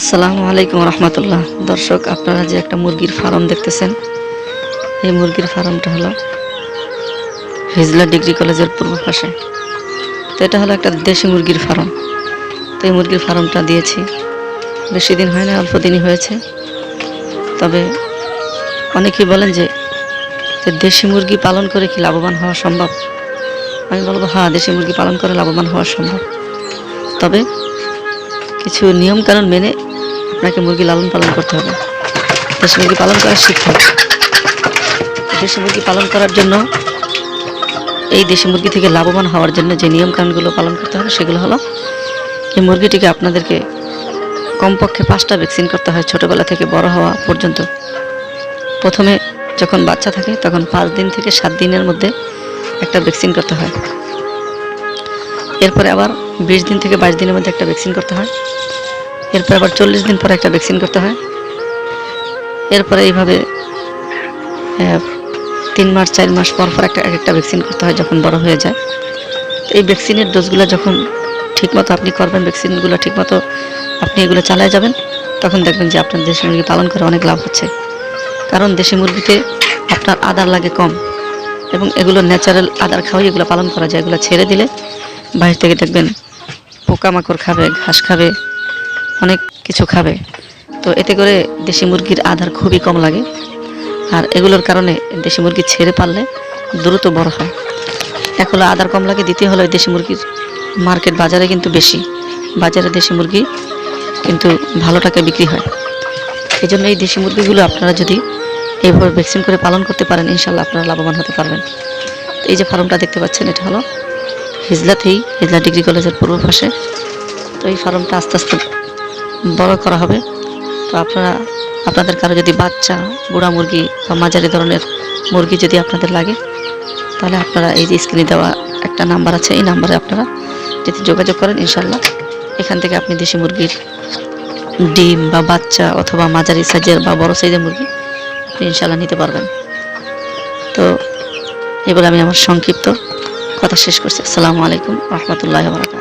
আসসালামু আলাইকুম রহমতুল্লাহ। দর্শক, আপনারা যে একটা মুরগির ফার্ম দেখতেছেন, এই মুরগির ফার্মটা হলো হিজলা ডিগ্রি কলেজের পূর্ব পাশে। তো এটা হলো একটা দেশি মুরগির ফার্ম। তো এই মুরগির ফার্মটা দিয়েছি। বেশি দিন হয় না, অল্প দিনই হয়েছে। তবে অনেকেই বলেন যে দেশি মুরগি পালন করে কি লাভবান হওয়া সম্ভব? আমি বলব হ্যাঁ দেশি মুরগি পালন করে লাভবান হওয়া সম্ভব। তবে কিছু নিয়মকানুন মেনে আপনাকে মুরগি লালন পালন করতে হবে। দেশি মুরগি পালন করা শিখতে হবে দেশি মুরগি পালন করার জন্য এই দেশি মুরগি থেকে লাভবান হওয়ার জন্য যে নিয়ম কানুনগুলো পালন করতে হবে, সেগুলো হলো এই মুরগিটিকে আপনাদেরকে কমপক্ষে পাঁচটা ভ্যাকসিন করতে হয় ছোটোবেলা থেকে বড় হওয়া পর্যন্ত। প্রথমে যখন বাচ্চা থাকে, তখন পাঁচ দিন থেকে সাত দিনের মধ্যে একটা ভ্যাকসিন করতে হয়। এরপরে আবার বিশ দিন থেকে বাইশ দিনের মধ্যে একটা ভ্যাকসিন করতে হয়। এরপর আবার চল্লিশ দিন পরে একটা ভ্যাকসিন করতে হয়। এরপরে এইভাবে তিন মাস, চার মাস পর পর একটা এক একটা ভ্যাকসিন করতে হয় যখন বড় হয়ে যায়। এই ভ্যাকসিনের ডোজগুলো যখন ঠিকমতো আপনি করবেন ভ্যাকসিনগুলো ঠিকমতো আপনি এগুলো চালায় যাবেন, তখন দেখবেন যে আপনার দেশি মুরগি পালন করে অনেক লাভ হচ্ছে। কারণ দেশি মুরগিতে আপনার আদার লাগে কম এবং এগুলো ন্যাচারাল আদার খাওয়াই এগুলো পালন করা যায়। এগুলো ছেড়ে দিলে বাইরে থেকে দেখবেন পোকামাকড় খাবে, ঘাস খাবে অনেক কিছু খাবে। তো এতে করে দেশি মুরগির আধার খুবই কম লাগে। আর এগুলোর কারণে দেশি মুরগি ছেড়ে পারলে দ্রুত বড় হয়। এক হলো আধার কম লাগে, দ্বিতীয় হলো দেশি মুরগির মার্কেট বাজারে কিন্তু বেশি। বাজারে দেশি মুরগি কিন্তু ভালো টাকায় বিক্রি হয়। এই জন্য এই দেশি মুরগিগুলো আপনারা যদি এইভাবে ভ্যাকসিন করে পালন করতে পারেন ইনশাল্লাহ আপনারা লাভবান হতে পারবেন। এই যে ফার্মটা দেখতে পাচ্ছেন, এটা হলো হিজলাতেই, হিজলা ডিগ্রি কলেজের পূর্ব পাশে। তো এই ফার্মটা আস্তে আস্তে বড় করা হবে। তো আপনারা, আপনাদের কারও যদি বাচ্চা, বুড়া মুরগি বা মাঝারি ধরনের মুরগি যদি আপনাদের লাগে, তাহলে আপনারা এই যে স্ক্রিনে দেওয়া একটা নাম্বার আছে, এই নাম্বারে আপনারা যদি যোগাযোগ করেন ইনশাল্লাহ এখান থেকে আপনি দেশি মুরগির ডিম বা বাচ্চা অথবা মাঝারি সাইজের বা বড় সাইজের মুরগি আপনি ইনশাল্লাহ নিতে পারবেন। তো এবার আমি আমার সংক্ষিপ্ত কথা শেষ করছি। আসসালামু আলাইকুম রহমতুল্লাহ বারাকাত